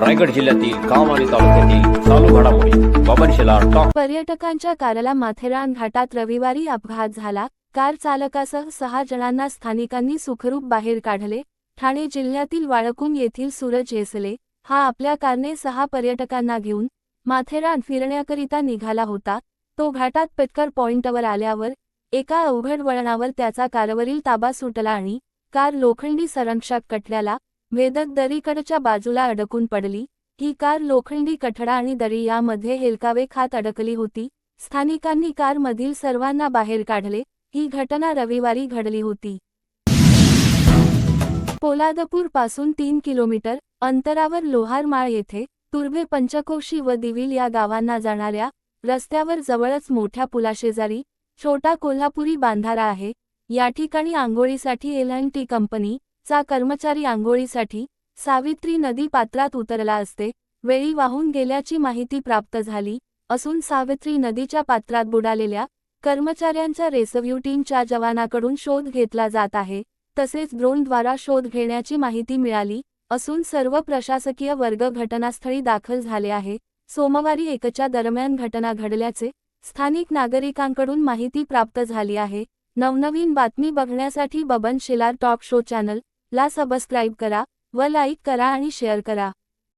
रायगड जिल्ह्यातील काम आणि तालुक्यातील चालू घडामोडी बबन टॉप पर्यटकांच्या कारला माथेरान घाटात रविवारी अपघात झाला. कार चालकासह सहा जणांना स्थानिकांनी सुखरूप बाहेर काढले. ठाणे जिल्ह्यातील वाळकुम येथील सूरज हेसले हा आपल्या कारने सहा पर्यटकांना घेऊन माथेरान फिरण्याकरिता निघाला होता. तो घाटात पेटकर पॉइंटवर आल्यावर एका अवघड वळणावर त्याचा कारवरील ताबा सुटला आणि कार लोखंडी संरक्षक कटल्याला वेदक दरीकडच्या बाजूला अडकून पडली. ही कार लोखंडी कठडा आणि दरी यामध्ये हेलकावे खात अडकली होती. स्थानिकांनी कारमधील सर्वांना बाहेर काढले. ही घटना रविवारी घडली होती. पोलादपूरपासून तीन किलोमीटर अंतरावर लोहारमाळ येथे तुर्भे पंचकोशी व दिविल या गावांना जाणाऱ्या रस्त्यावर जवळच मोठ्या पुलाशेजारी छोटा कोल्हापुरी बांधारा आहे. या ठिकाणी आंघोळीसाठी एल अँड टी कंपनी चा कर्मचारी आंघोळीसाठी सावित्री नदी पात्रात उतरला असते. वेळी वाहून गेल्याची माहिती प्राप्त झाली असून सावित्री नदीच्या पात्रात बुडालेल्या कर्मचाऱ्यांच्या रेस्क्यू टीमच्या जवानाकडून शोध घेतला जात आहे. तसेच ड्रोनद्वारा शोध घेण्याची माहिती मिळाली असून सर्व प्रशासकीय वर्ग घटनास्थळी दाखल झाले आहे. सोमवारी एकच्या दरम्यान घटना घडल्याचे स्थानिक नागरिकांकडून माहिती प्राप्त झाली आहे. नवनवीन बातमी बघण्यासाठी Baban Shilar talk show channel ला सबस्क्राईब करा व लाईक करा आणि शेअर करा.